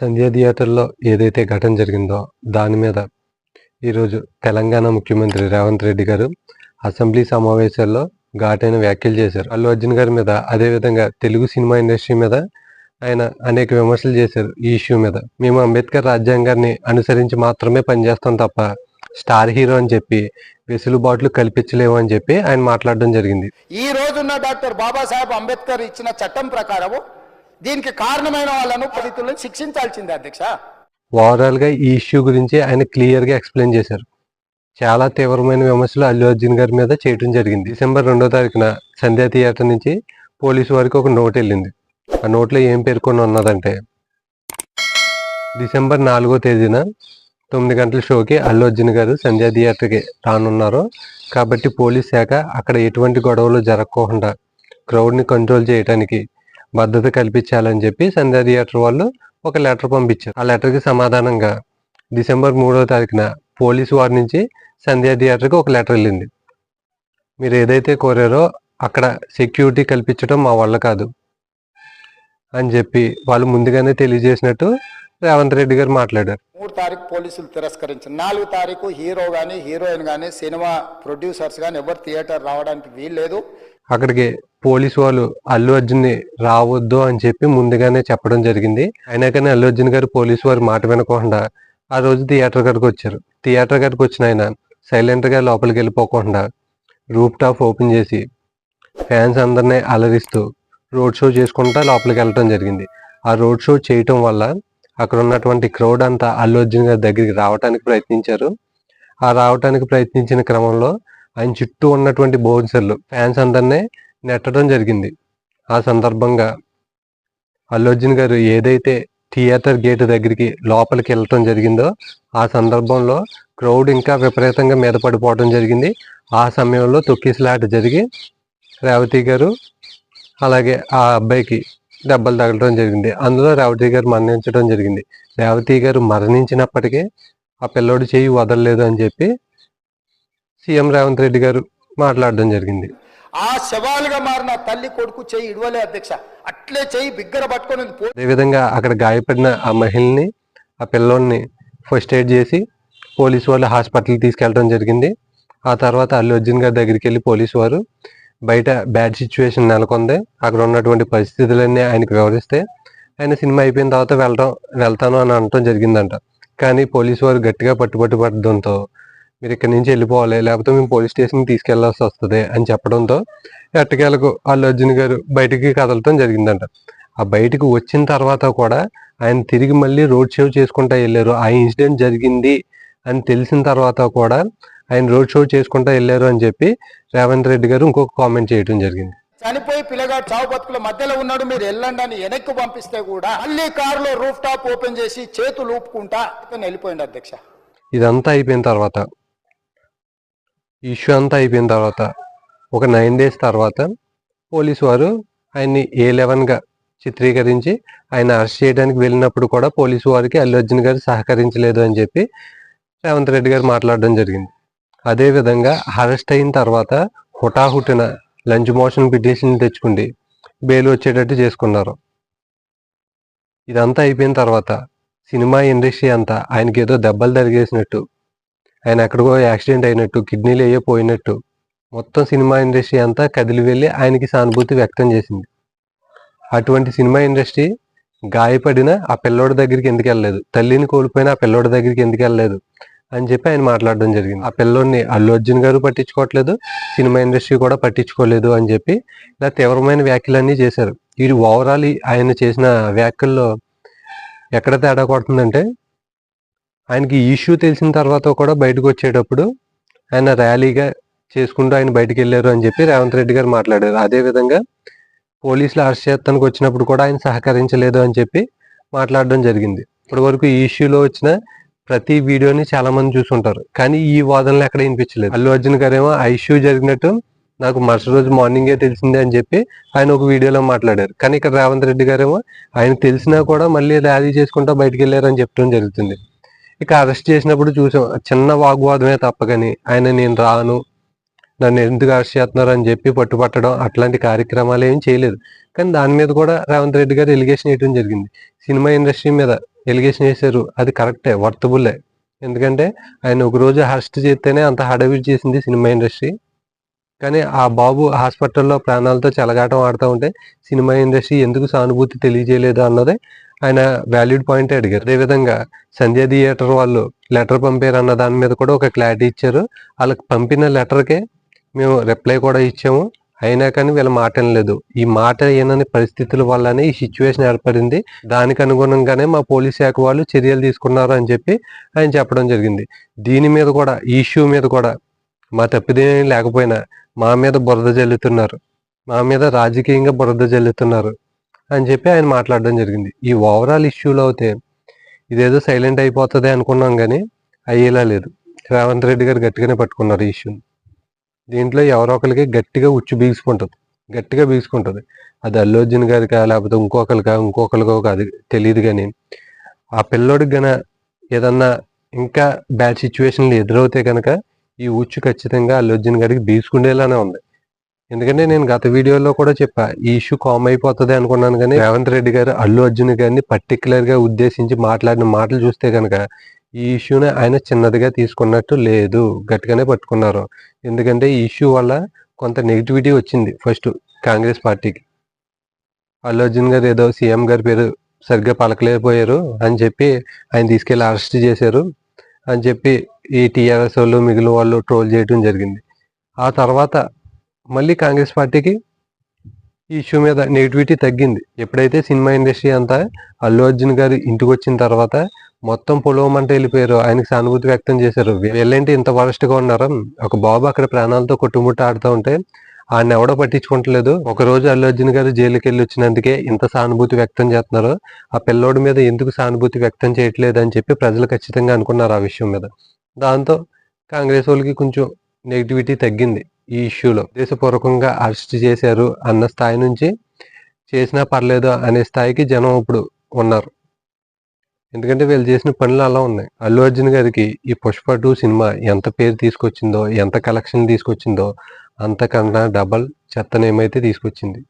సంధ్య థియేటర్లో ఏదైతే ఘటన జరిగిందో దాని మీద ఈరోజు తెలంగాణ ముఖ్యమంత్రి రేవంత్ రెడ్డి గారు అసెంబ్లీ సమావేశాల్లో ఘాటైన వ్యాఖ్యలు చేశారు. అల్లు అర్జున్ గారి మీద అదేవిధంగా తెలుగు సినిమా ఇండస్ట్రీ మీద ఆయన అనేక విమర్శలు చేశారు ఈ ఇష్యూ మీద. మేము అంబేద్కర్ రాజ్యాంగాన్ని అనుసరించి మాత్రమే పనిచేస్తాం తప్ప స్టార్ హీరో అని చెప్పి వెసులుబాట్లు కల్పించలేము అని చెప్పి ఆయన మాట్లాడడం జరిగింది. ఈ రోజున్న డాక్టర్ బాబాసాహెబ్ అంబేద్కర్ ఇచ్చిన చట్టం ప్రకారము దీనికి కారణమైన వాళ్ళను పరితులను శిక్షించాల్సిందే అధ్యక్ష. ఓవరాల్గా ఈ ఇష్యూ గురించి ఆయన క్లియర్గా ఎక్స్ప్లెయిన్ చేశారు. చాలా తీవ్రమైన విమర్శలు అల్లు అర్జున్ గారి మీద చేయడం జరిగింది. డిసెంబర్ రెండో తారీఖున సంధ్యా థియేటర్ నుంచి పోలీసు వారికి ఒక నోట్ వెళ్ళింది. ఆ నోట్లో ఏం పేర్కొని ఉన్నదంటే డిసెంబర్ నాలుగో తేదీన తొమ్మిది గంటల షోకి అల్లు అర్జున్ గారు సంధ్యా థియేటర్కి రానున్నారు. కాబట్టి పోలీస్ శాఖ అక్కడ ఎటువంటి గొడవలు జరగకుండా క్రౌడ్ని కంట్రోల్ చేయడానికి భద్రత కల్పించాలని చెప్పి సంధ్యా థియేటర్ వాళ్ళు ఒక లెటర్ పంపించారు. ఆ లెటర్కి సమాధానంగా డిసెంబర్ మూడో తారీఖున పోలీసు వారి నుంచి సంధ్యా థియేటర్కి ఒక లెటర్ వెళ్ళింది. మీరు ఏదైతే కోరారో అక్కడ సెక్యూరిటీ కల్పించడం మా వల్ల కాదు అని చెప్పి వాళ్ళు ముందుగానే తెలియజేసినట్టు రేవంత్ రెడ్డి గారు మాట్లాడారు. మూడు తారీఖు పోలీసులు తిరస్కరించారు నాలుగు తారీఖు హీరో కానీ హీరోయిన్ కానీ సినిమా ప్రొడ్యూసర్స్ కానీ ఎవరు థియేటర్ రావడానికి వీల్లేదు. అక్కడికి పోలీసు వాళ్ళు అల్లు అర్జున్ని రావద్దు అని చెప్పి ముందుగానే చెప్పడం జరిగింది. అయినా కానీ అల్లు అర్జున్ గారు పోలీసు వారు మాట వినకుండా ఆ రోజు థియేటర్ గారికి వచ్చారు. థియేటర్ గారికి వచ్చిన ఆయన సైలెంట్గా లోపలికి వెళ్ళిపోకుండా రూప్ టాప్ ఓపెన్ చేసి ఫ్యాన్స్ అందరినీ అలరిస్తూ రోడ్ షో చేసుకుంటా లోపలికి వెళ్ళటం జరిగింది. ఆ రోడ్ షో చేయటం వల్ల అక్కడ ఉన్నటువంటి క్రౌడ్ అంతా అల్లు అర్జున్ గారి దగ్గరికి రావడానికి ప్రయత్నించారు. ఆ రావడానికి ప్రయత్నించిన క్రమంలో ఆయన చుట్టూ ఉన్నటువంటి బౌన్సర్లు ఫ్యాన్స్ అందరినీ నెట్టడం జరిగింది. ఆ సందర్భంగా అల్లు అర్జున్ గారు ఏదైతే థియేటర్ గేట్ దగ్గరికి లోపలికి వెళ్ళటం జరిగిందో ఆ సందర్భంలో క్రౌడ్ ఇంకా విపరీతంగా మీద పడిపోవడం జరిగింది. ఆ సమయంలో తొక్కిసలాట జరిగి రేవతి గారు అలాగే ఆ అబ్బాయికి దెబ్బలు తగలడం జరిగింది. అందులో రేవతి గారు మరణించడం జరిగింది. రేవతి గారు మరణించినప్పటికీ ఆ పిల్లోడు చేయి వదలలేదు అని చెప్పి సీఎం రేవంత్ రెడ్డి గారు మాట్లాడడం జరిగింది. ఆ శవాలుగా మారిన తల్లి కొడుకు చెయ్యి ఇడవలే అధ్యక్ష. అట్లే చెయ్యి బిగ్గర పట్టుకొని అదేవిధంగా అక్కడ గాయపడిన ఆ మహిళని ఆ పిల్లోడిని ఫస్ట్ ఎయిడ్ చేసి పోలీసు వాళ్ళు హాస్పిటల్కి తీసుకెళ్ళడం జరిగింది. ఆ తర్వాత అల్లు అర్జున్ గారి దగ్గరికి వెళ్ళి పోలీసు వారు బయట బ్యాడ్ సిచ్యువేషన్ నెలకొంది. అక్కడ ఉన్నటువంటి పరిస్థితులన్నీ ఆయనకు వివరిస్తే ఆయన సినిమా అయిపోయిన తర్వాత వెళ్ళడం వెళ్తాను అని అనటం జరిగిందంట. కానీ పోలీసు వారు గట్టిగా పట్టుబట్టు పట్టడంతో మీరు ఇక్కడి నుంచి వెళ్ళిపోవాలి లేకపోతే మేము పోలీస్ స్టేషన్కి తీసుకెళ్ళాల్సి వస్తుంది అని చెప్పడంతో ఎట్టకేలకు అల్లు అర్జున్ గారు బయటికి కదలటం జరిగిందంట. ఆ బయటకు వచ్చిన తర్వాత కూడా ఆయన తిరిగి మళ్ళీ రోడ్ షో చేసుకుంటా వెళ్ళారు. ఆ ఇన్సిడెంట్ జరిగింది అని తెలిసిన తర్వాత కూడా ఆయన రోడ్ షో చేసుకుంటా వెళ్ళారు అని చెప్పి రేవంత్ రెడ్డి గారు ఇంకొక కామెంట్ చేయడం జరిగింది. చనిపోయి పిల్లగాడు చావు బతుకుల మధ్యలో ఉన్నాడు మీరు వెళ్ళండి అని వెనక్కి పంపిస్తే కూడా మళ్ళీ కారులో రూఫ్ టాప్ ఓపెన్ చేసి చేతులు ఊపుకుంటా వెళ్ళిపోయింది అధ్యక్ష. ఇదంతా అయిపోయిన తర్వాత ఇష్యూ అంతా అయిపోయిన తర్వాత ఒక నైన్ డేస్ తర్వాత పోలీసు వారు ఆయన్ని ఏ లెవెన్గా చిత్రీకరించి ఆయన అరెస్ట్ చేయడానికి వెళ్ళినప్పుడు కూడా పోలీసు వారికి అల్లు అర్జున్ గారు సహకరించలేదు అని చెప్పి రేవంత్ రెడ్డి గారు మాట్లాడడం జరిగింది. అదేవిధంగా అరెస్ట్ అయిన తర్వాత హుటాహుటిన లంచ్ మోషన్ పిటిషన్ తెచ్చుకుండి బెయిల్ వచ్చేటట్టు చేసుకున్నారు. ఇదంతా అయిపోయిన తర్వాత సినిమా ఇండస్ట్రీ అంతా ఆయనకి ఏదో దెబ్బలు తరిగేసినట్టు ఆయన ఎక్కడికో యాక్సిడెంట్ అయినట్టు కిడ్నీలు అయ్యో పోయినట్టు మొత్తం సినిమా ఇండస్ట్రీ అంతా కదిలి వెళ్ళి ఆయనకి సానుభూతి వ్యక్తం చేసింది. అటువంటి సినిమా ఇండస్ట్రీ గాయపడిన ఆ పిల్లోడి దగ్గరికి ఎందుకు వెళ్ళలేదు? తల్లిని కోల్పోయిన ఆ పిల్లోడి దగ్గరికి ఎందుకు వెళ్ళలేదు? అని చెప్పి ఆయన మాట్లాడడం జరిగింది. ఆ పిల్లోడిని అల్లు అర్జున్ గారు పట్టించుకోవట్లేదు సినిమా ఇండస్ట్రీ కూడా పట్టించుకోలేదు అని చెప్పి ఇలా తీవ్రమైన వ్యాఖ్యలన్నీ చేశారు. ఇది ఓవరాల్ ఆయన చేసిన వ్యాఖ్యల్లో ఎక్కడ తేడా కొడుతుందంటే ఆయనకి ఇష్యూ తెలిసిన తర్వాత కూడా బయటకు వచ్చేటప్పుడు ఆయన ర్యాలీగా చేసుకుంటూ ఆయన బయటకు వెళ్ళారు అని చెప్పి రేవంత్ రెడ్డి గారు మాట్లాడారు. అదే విధంగా పోలీసులు అరెస్ట్ చేస్తానికి వచ్చినప్పుడు కూడా ఆయన సహకరించలేదు అని చెప్పి మాట్లాడడం జరిగింది. ఇప్పటి వరకు ఈ ఇష్యూలో వచ్చిన ప్రతి వీడియోని చాలా మంది చూసుంటారు. కానీ ఈ వాదనలు ఎక్కడ వినిపించలేదు. అల్లు అర్జున్ గారేమో ఆ ఇష్యూ జరిగినట్టు నాకు మరుసటి రోజు మార్నింగే తెలిసిందే అని చెప్పి ఆయన ఒక వీడియోలో మాట్లాడారు. కానీ ఇక్కడ రేవంత్ రెడ్డి గారేమో ఆయన తెలిసినా కూడా మళ్ళీ ర్యాలీ చేసుకుంటా బయటకు వెళ్ళారని చెప్పడం జరుగుతుంది. ఇక అరెస్ట్ చేసినప్పుడు చూసాం చిన్న వాగ్వాదమే తప్పకని ఆయన నేను రాను నన్ను ఎందుకు అరెస్ట్ చేస్తున్నారు అని చెప్పి పట్టుపట్టడం అట్లాంటి కార్యక్రమాలు ఏమి చేయలేదు. కానీ దాని మీద కూడా రేవంత్ రెడ్డి గారు ఎలిగేషన్ వేయడం జరిగింది. సినిమా ఇండస్ట్రీ మీద ఎలిగేషన్ వేశారు అది కరెక్టే వర్తబుల్లే. ఎందుకంటే ఆయన ఒక రోజు అరెస్ట్ చేస్తేనే అంత హడావిడి చేసింది సినిమా ఇండస్ట్రీ. కానీ ఆ బాబు హాస్పిటల్లో ప్రాణాలతో చెలగాటం ఆడుతూ ఉంటే సినిమా ఇండస్ట్రీ ఎందుకు సానుభూతి తెలియజేయలేదు అన్నదే ఆయన వాల్యూడ్ పాయింట్ అడిగారు. అదేవిధంగా సంధ్య థియేటర్ వాళ్ళు లెటర్ పంపారు అన్న దాని మీద కూడా ఒక క్లారిటీ ఇచ్చారు. వాళ్ళకి పంపిన లెటర్కే మేము రిప్లై కూడా ఇచ్చాము. అయినా కానీ వీళ్ళ మాట లేదు ఈ మాట ఏనని పరిస్థితుల వల్లనే ఈ సిచ్యువేషన్ ఏర్పడింది. దానికి అనుగుణంగానే మా పోలీస్ శాఖ వాళ్ళు చర్యలు తీసుకున్నారు అని చెప్పి ఆయన చెప్పడం జరిగింది. దీని మీద కూడా ఈ ఇష్యూ మీద కూడా మా తప్పిదేమీ లేకపోయినా మా మీద బురద జల్లుతున్నారు. మా మీద రాజకీయంగా బురద జల్లుతున్నారు. అని చెప్పి ఆయన మాట్లాడడం జరిగింది. ఈ ఓవరాల్ ఇష్యూలో అయితే ఇదేదో సైలెంట్ అయిపోతుంది అనుకున్నాం కానీ అయ్యేలా లేదు. రేవంత్ రెడ్డి గారు గట్టిగానే పట్టుకున్నారు ఈ ఇష్యూని దీంట్లో ఎవరో ఒకరికి గట్టిగా ఉచ్చు బీగుసుకుంటుంది. గట్టిగా బీగుసుకుంటుంది. అది అల్లు అర్జున్ గారికా లేకపోతే ఇంకొకరికా ఇంకొకరికో కాదు తెలియదు కానీ ఆ పిల్లోడికి గన ఏదన్నా ఇంకా బ్యాడ్ సిచ్యువేషన్లు ఎదురవుతే కనుక ఈ ఉచ్చు ఖచ్చితంగా అల్లు అర్జున్ గారికి బీసుకుండేలానే ఉంది. ఎందుకంటే నేను గత వీడియోలో కూడా చెప్పా ఈ ఇష్యూ కామ్ అయిపోతుంది అనుకున్నాను కానీ రేవంత్ రెడ్డి గారు అల్లు అర్జున్ గారిని పర్టికులర్గా ఉద్దేశించి మాట్లాడిన మాటలు చూస్తే కనుక ఈ ఇష్యూని ఆయన చిన్నదిగా తీసుకున్నట్టు లేదు గట్టిగానే పట్టుకున్నారు. ఎందుకంటే ఈ ఇష్యూ వల్ల కొంత నెగిటివిటీ వచ్చింది ఫస్ట్ కాంగ్రెస్ పార్టీకి. అల్లు అర్జున్ గారు ఏదో సీఎం గారి పేరు సరిగ్గా పలకలేకపోయారు అని చెప్పి ఆయన తీసుకెళ్ళి అరెస్ట్ చేశారు అని చెప్పి ఈ టీఆర్ఎస్ వాళ్ళు మిగిలిన వాళ్ళు ట్రోల్ చేయడం జరిగింది. ఆ తర్వాత మళ్ళీ కాంగ్రెస్ పార్టీకి ఈ ఇష్యూ మీద నెగిటివిటీ తగ్గింది. ఎప్పుడైతే సినిమా ఇండస్ట్రీ అంతా అల్లు అర్జున్ గారు ఇంటికి వచ్చిన తర్వాత మొత్తం పొలవమంటే వెళ్ళిపోయారు. ఆయనకి సానుభూతి వ్యక్తం చేశారు. వీళ్ళేంటి ఇంత వరస్ట్గా ఉన్నారు? ఒక బాబు అక్కడ ప్రాణాలతో కొట్టుముట్ట ఆడుతూ ఉంటే ఆయన ఎవడో పట్టించుకుంటలేదు ఒక రోజు అల్లు అర్జున్ గారు జైలుకి వెళ్ళి వచ్చినందుకే ఇంత సానుభూతి వ్యక్తం చేస్తున్నారు. ఆ పిల్లోడి మీద ఎందుకు సానుభూతి వ్యక్తం చేయట్లేదు అని చెప్పి ప్రజలు ఖచ్చితంగా అనుకున్నారు ఆ విషయం మీద. దాంతో కాంగ్రెస్ వాళ్ళకి కొంచెం నెగిటివిటీ తగ్గింది ఈ ఇష్యూలో దేశపూర్వకంగా అరెస్ట్ చేశారు అన్న స్థాయి నుంచి చేసినా పర్లేదు అనే స్థాయికి జనం ఇప్పుడు ఉన్నారు. ఎందుకంటే వీళ్ళు చేసిన పనులు అలా ఉన్నాయి. అల్లు అర్జున్ గారికి ఈ పుష్ప టూ సినిమా ఎంత పేరు తీసుకొచ్చిందో ఎంత కలెక్షన్ తీసుకొచ్చిందో అంతకన్నా డబల్ చెత్తనేమైతే తీసుకొచ్చింది.